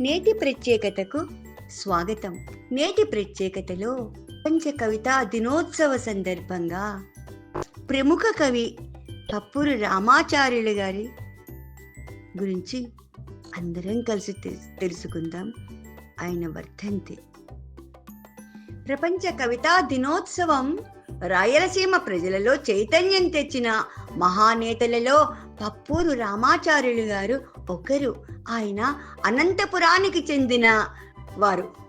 నేటి ప్రత్యేకతకు స్వాగతం. నేటి ప్రత్యేకతలో ప్రపంచ కవితా దినోత్సవ సందర్భంగా ప్రముఖ కవి పప్పూరు రామాచార్యులు గారి గురించి అందరం కలిసి తె- తెలుసుకుందాం. ఆయన వర్ధంతి. ప్రపంచ కవితా దినోత్సవం రాయలసీమ ప్రజలలో చైతన్యం తెచ్చిన మహానేతలలో పప్పూరు రామాచార్యులు గారు ఒకరు. ఆయన అనంతపురానికి చెందిన వారు.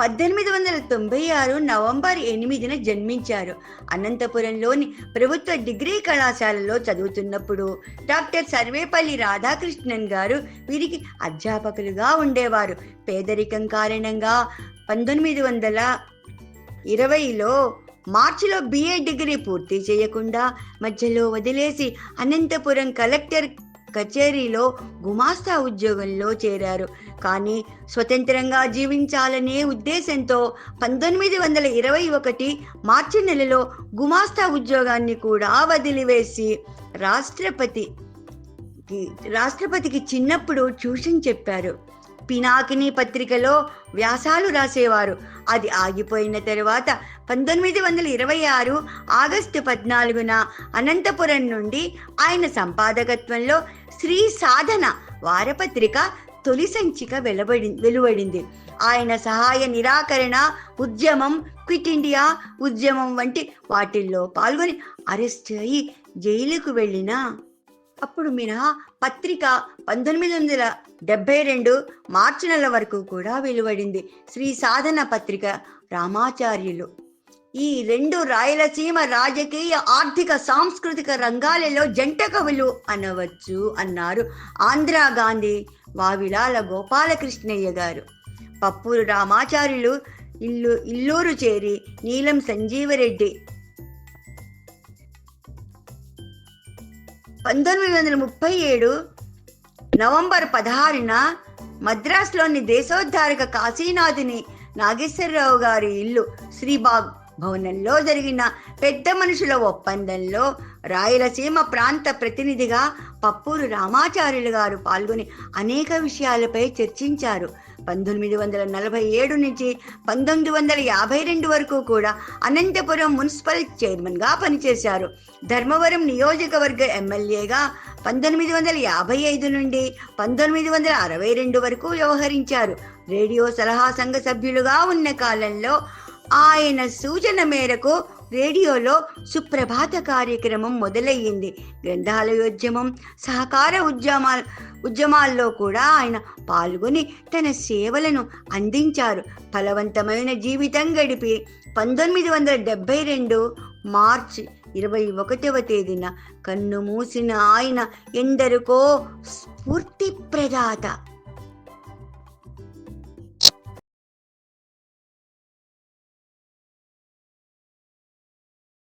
పద్దెనిమిది వందల తొంభై ఆరు నవంబర్ ఎనిమిదిన జన్మించారు. అనంతపురంలోని ప్రభుత్వ డిగ్రీ కళాశాలలో చదువుతున్నప్పుడు డాక్టర్ సర్వేపల్లి రాధాకృష్ణన్ గారు వీరికి అధ్యాపకులుగా ఉండేవారు. పేదరికం కారణంగా పంతొమ్మిది వందల ఇరవైలో మార్చిలో బిఏ డిగ్రీ పూర్తి చేయకుండా మధ్యలో వదిలేసి అనంతపురం కలెక్టర్ కచేరీలో గుమాస్తా ఉద్యోగంలో చేరారు. కానీ స్వతంత్రంగా జీవించాలనే ఉద్దేశంతో పంతొమ్మిది వందల ఇరవై ఒకటి మార్చి నెలలో గుమాస్తా ఉద్యోగాన్ని కూడా వదిలివేసి రాష్ట్రపతి రాష్ట్రపతికి చిన్నప్పుడు ట్యూషన్ చెప్పారు. పినాకిని పత్రికలో వ్యాసాలు రాసేవారు. అది ఆగిపోయిన తరువాత పంతొమ్మిది వందల ఇరవై ఆరు ఆగస్టు పద్నాలుగున అనంతపురం నుండి ఆయన సంపాదకత్వంలో శ్రీ సాధన వారపత్రిక తొలి సంచిక వెలువడి వెలువడింది. ఆయన సహాయ నిరాకరణ ఉద్యమం క్విట్ ఇండియా ఉద్యమం వంటి వాటిల్లో పాల్గొని అరెస్ట్ అయి జైలుకు వెళ్ళిన అప్పుడు మినహా పత్రిక పంతొమ్మిది వందల డెబ్బై రెండు మార్చి నెల వరకు కూడా వెలువడింది. శ్రీ సాధన పత్రిక రామాచార్యులు. ఈ రెండు రాయలసీమ రాజకీయ ఆర్థిక సాంస్కృతిక రంగాలలో జంట కవులు అనవచ్చు అన్నారు ఆంధ్ర గాంధీ వావిలాల గోపాలకృష్ణయ్య గారు. పప్పూరు రామాచార్యులు ఇల్లు ఇల్లూరు చేరి నీలం సంజీవరెడ్డి పంతొమ్మిది వందల ముప్పై ఏడు నవంబర్ పదహారున మద్రాసులోని దేశోద్ధారక కాశీనాథుని నాగేశ్వరరావు గారి ఇల్లు శ్రీబాగ్ భవనంలో జరిగిన పెద్ద మనుషుల ఒప్పందంలో రాయలసీమ ప్రాంత ప్రతినిధిగా పప్పూరు రామాచార్యులు గారు పాల్గొని అనేక విషయాలపై చర్చించారు. పంతొమ్మిది వందల నలభై ఏడు నుంచి పంతొమ్మిది వందల యాభై రెండు వరకు కూడా అనంతపురం మున్సిపల్ చైర్మన్గా పనిచేశారు. ధర్మవరం నియోజకవర్గ ఎమ్మెల్యేగా పంతొమ్మిది వందల యాభై ఐదు నుండి పంతొమ్మిది వందల అరవై రెండు వరకు వ్యవహరించారు. రేడియో సలహా సంఘ సభ్యులుగా ఉన్న కాలంలో ఆయన సూచన మేరకు రేడియోలో సుప్రభాత కార్యక్రమం మొదలయ్యింది. గ్రంథాలయోద్యమం సహకార ఉద్యమా ఉద్యమాల్లో కూడా ఆయన పాల్గొని తన సేవలను అందించారు. ఫలవంతమైన జీవితం గడిపి పంతొమ్మిది వందల డెబ్బై రెండు మార్చి ఇరవై ఒకటవ తేదీన కన్ను మూసిన ఆయన ఎందరికో స్ఫూర్తి ప్రదాత